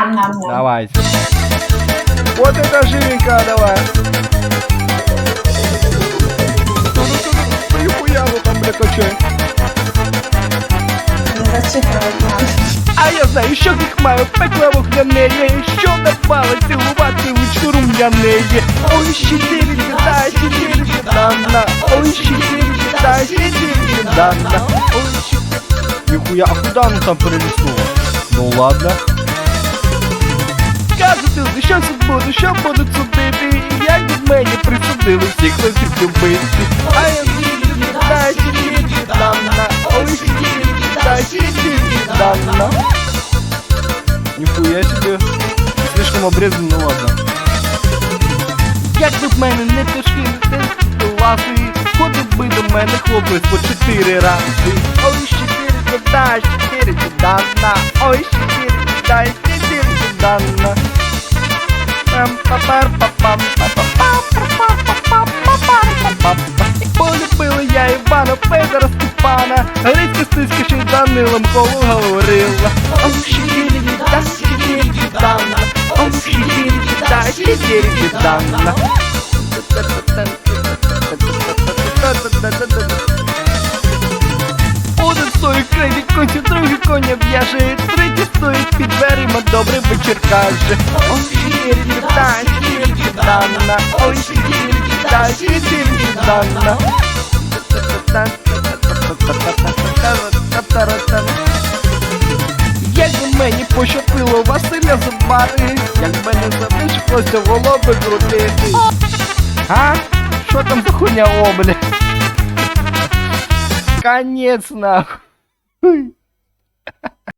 Ням-ням-ням. Давайте. Вот это живенькая, давай. Нихуя там, бля, качай. Не зачитувати надо. А я знаю, що їх маю пекло вогняне, що давало цілувати ручку рум'яне. Ой, щитiri да, щитiri дана. Ой, щитiri да, щитiri дана. Ой, щитiri... Нихуя, а куда оно там перелистнуло? Ну ладно. Кажете, що тут буде, що будуть судити, як від мене присудили всіх хлопців любити. А я да, дана. Ой, щитiri да, щитiri дана. Нихуя себе. Слишком обрезан, ну ладно. Як би в мене не тяжкі ласи, ходив би до мене хлопець по чотири рази. Ой, чотири да, чотири дана. Ой, чотири да, чотири дана. Полюбила я Івана Федора Степана, Грицька стиска ще й Данилом коло говорила. Ой, чотири да, чотири дана. Ой, чотири да, чотири дана. Один стоїть кредит конче, другий коня в'яже, третій стоїть під дверима, добрий вечір каже. Ой, щирі, та, щирі, дана. Якби мені пощастило Василя Зубари, якби не залишилося голоби крутити. А? Що там за хуйня, о, бля? Конец нахуй.